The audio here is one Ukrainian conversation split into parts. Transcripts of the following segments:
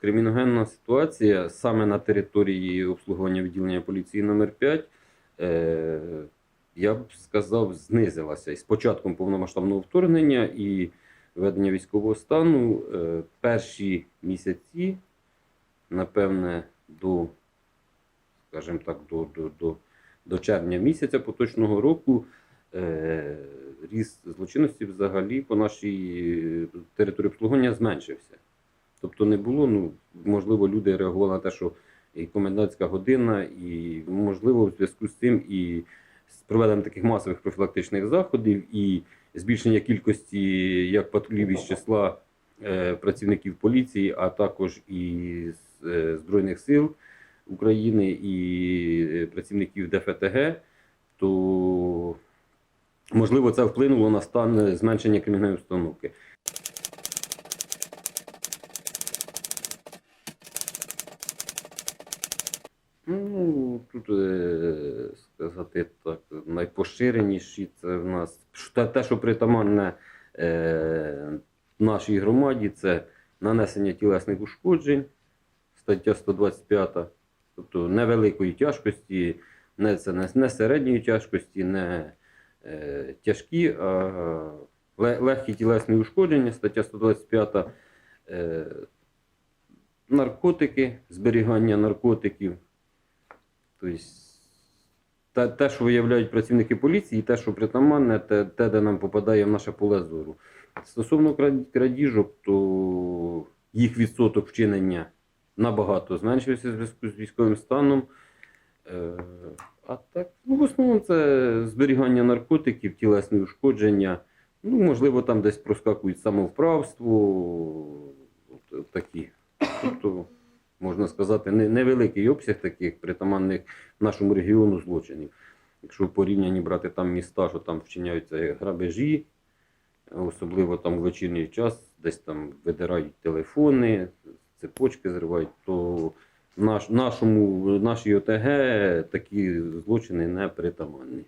криміногенна ситуація саме на території обслуговування відділення поліції номер 5 е, я б сказав, знизилася. І з початком повномасштабного вторгнення і введення військового стану е, перші місяці, напевне, до, скажімо так, до, до, до, до червня місяця поточного року. Е, ріст злочинності взагалі по нашій території обслуговування зменшився. Тобто не було, ну, можливо, люди реагували на те, що і комендантська година, і, можливо, в зв'язку з цим і з проведенням таких масових профілактичних заходів, і збільшення кількості як патрулів із числа е, працівників поліції, а також і з е, Збройних сил України і е, працівників ДФТГ, то можливо це вплинуло на стан зменшення кримінальної установки. Ну, тут е, сказати так, найпоширеніші це в нас те, що притаманне е, нашій громаді, це нанесення тілесних ушкоджень, стаття 125, тобто невеликої тяжкості, не, це не, не середньої тяжкості, не е, тяжкі, а ле- легкі тілесні ушкодження, стаття 125, е, наркотики, зберігання наркотиків. Тобто, те, що виявляють працівники поліції, і те, що притаманне, те, те, де нам попадає в наше поле зору. Стосовно крадіжок, то їх відсоток вчинення набагато зменшився в зв'язку з військовим станом. Е, а так, ну, в основному це зберігання наркотиків, тілесні ушкодження. Ну, можливо, там десь проскакують самовправство, от, от такі. Тобто, можна сказати, невеликий обсяг таких притаманних нашому регіону злочинів. Якщо в порівнянні брати там міста, що там вчиняються грабежі, особливо там в вечірній час, десь там видирають телефони, цепочки зривають, то наш, нашому, нашій ОТГ такі злочини не притаманні.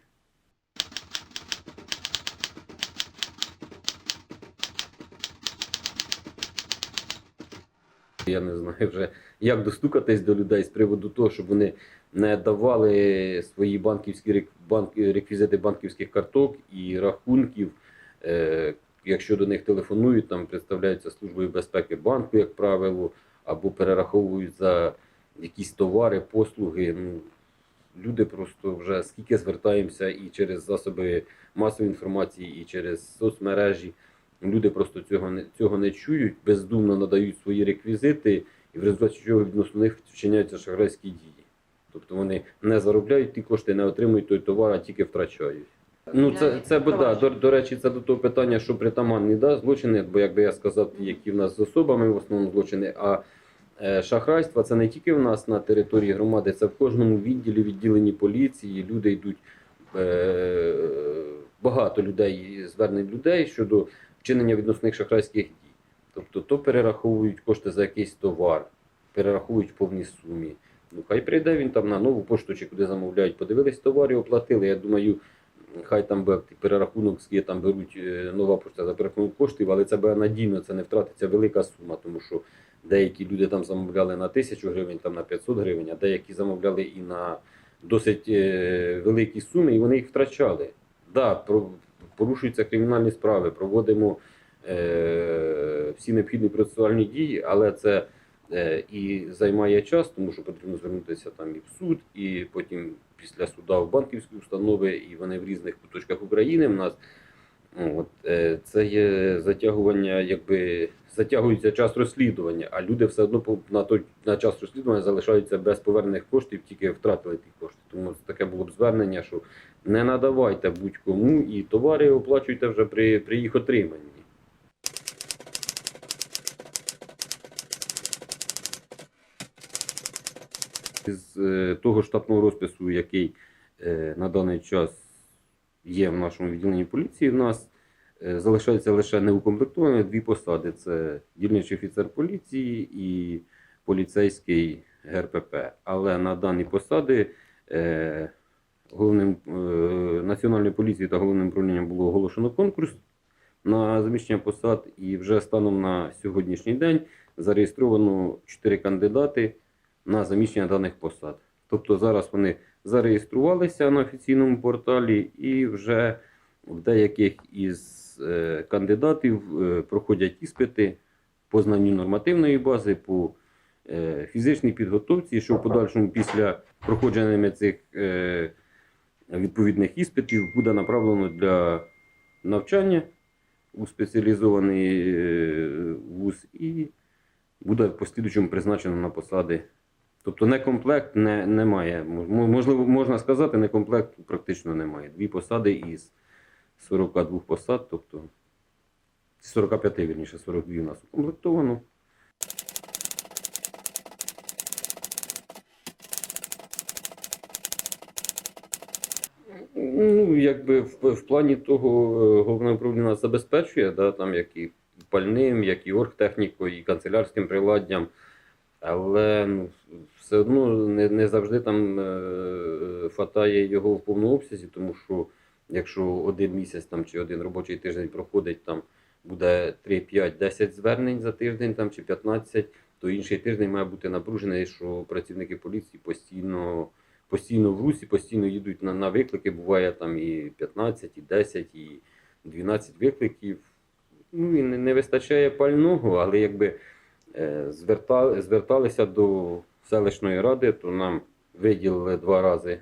Я не знаю вже, як достукатись до людей з приводу того, щоб вони не давали свої банківські банк, реквізити банківських карток і рахунків. Е, якщо до них телефонують, там представляються службою безпеки банку, як правило, або перераховують за якісь товари, послуги. Ну, люди просто вже скільки звертаємося і через засоби масової інформації, і через соцмережі. Люди просто цього не, цього не чують, бездумно надають свої реквізити, і в результаті чого відносно них вчиняються шахрайські дії. Тобто вони не заробляють ті кошти, не отримують той товар, а тільки втрачають. Ну, це, це б, да, до, до речі, це до того питання, що притаманні да, злочини, бо якби я сказав, які в нас з особами в основному злочини, а е, шахрайство це не тільки в нас на території громади, це в кожному відділі, відділенні поліції. Люди йдуть е, багато людей, звернень людей щодо вчинення відносних шахрайських дій. Тобто, то перераховують кошти за якийсь товар, перераховують в повній сумі. Ну, хай прийде він там на нову пошту чи куди замовляють, подивились товар і оплатили. Я думаю, хай там би перерахунок скільки там беруть е, нова пошта за перерахунок коштів, але це буде надійно, це не втратиться велика сума, тому що деякі люди там замовляли на тисячу гривень, там на 500 гривень, а деякі замовляли і на досить е, великі суми, і вони їх втрачали. Да, порушуються кримінальні справи, проводимо е, всі необхідні процесуальні дії, але це е, і займає час, тому що потрібно звернутися там і в суд, і потім після суда в банківські установи, і вони в різних куточках України в нас. От, е, це є затягування, якби затягується час розслідування, а люди все одно на той на час розслідування залишаються без повернених коштів, тільки втратили ті кошти. Тому таке було б звернення, що не надавайте будь-кому і товари оплачуйте вже при, при їх отриманні. З е, того штатного розпису, який е, на даний час є в нашому відділенні поліції, в нас е, залишаються лише неукомплектовані дві посади: це дільничий офіцер поліції і поліцейський ГРПП. Але на дані посади е, головним е, національної поліції та головним управлінням було оголошено конкурс. на заміщення посад, і вже станом на сьогоднішній день зареєстровано 4 кандидати на заміщення даних посад. Тобто зараз вони зареєструвалися на офіційному порталі і вже в деяких із е, кандидатів е, проходять іспити по знанню нормативної бази, по е, фізичній підготовці, що в подальшому після проходження цих відповідних іспитів буде направлено для навчання у спеціалізований вуз і буде в послідуючому призначено на посади. Тобто не комплект не, немає. Можливо, можна сказати, не комплект практично немає. Дві посади із 42 посад, тобто 45, вірніше, 42 у нас укомплектовано. Ну, якби в, в плані того, е, головне управління нас забезпечує, да, там як і пальним, як і оргтехнікою, і канцелярським приладдям. Але все одно не, не завжди там е, хватає його в повному обсязі, тому що якщо один місяць там, чи один робочий тиждень проходить, там буде 3, 5, 10 звернень за тиждень там, чи 15, то інший тиждень має бути напружений, що працівники поліції постійно, постійно в русі, постійно їдуть на, на виклики. Буває там і 15, і 10, і 12 викликів. Ну і не, не вистачає пального, але якби е, зверта, зверталися до селищної ради, то нам виділили два рази.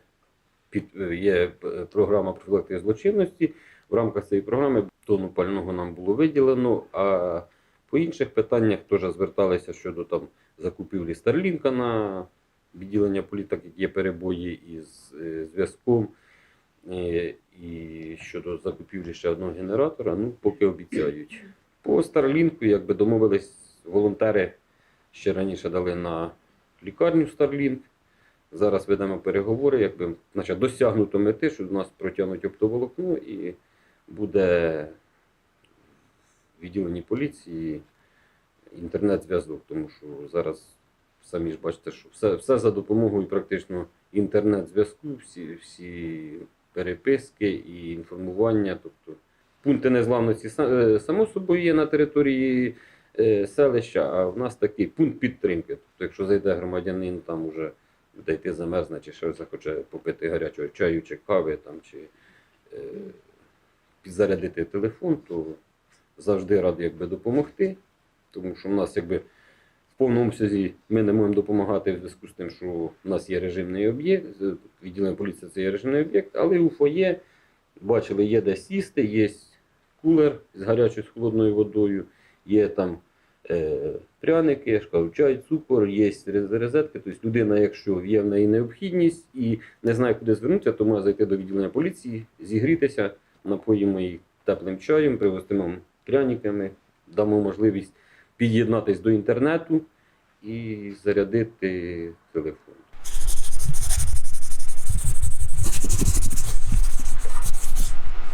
Під, е, є е, програма профілактики злочинності. В рамках цієї програми тонну пального нам було виділено. А по інших питаннях теж зверталися щодо там закупівлі Старлінка на відділення політик, як є перебої із зв'язком. І щодо закупівлі ще одного генератора, ну поки обіцяють. По Старлінку, якби домовились, волонтери ще раніше дали на лікарню Старлінк. Зараз ведемо переговори, якби значить, досягнуто мети, що у нас протягнуть оптоволокно і буде в відділенні поліції інтернет-зв'язок, тому що зараз самі ж бачите, що все, все за допомогою практично інтернет-зв'язку, всі, всі переписки і інформування. Тобто пункти незламності е, само собою є на території селища, а в нас такий пункт підтримки. Тобто, якщо зайде громадянин, там уже дійти замерзне, чи щось захоче попити гарячого чаю, чи кави, там, чи е, підзарядити телефон, то завжди радий якби, допомогти. Тому що в нас якби в повному обсязі ми не можемо допомагати в зв'язку з тим, що в нас є режимний об'єкт, е, відділення поліції це є режимний об'єкт, але у фоє, бачили, є де сісти, є кулер з гарячою з холодною водою, є там е, пряники, я ж кажу, чай, цукор, є розетки. Тобто людина, якщо є в неї необхідність і не знає, куди звернутися, то може зайти до відділення поліції, зігрітися, напоїмо її теплим чаєм, пригостимо пряниками, дамо можливість під'єднатись до інтернету і зарядити телефон.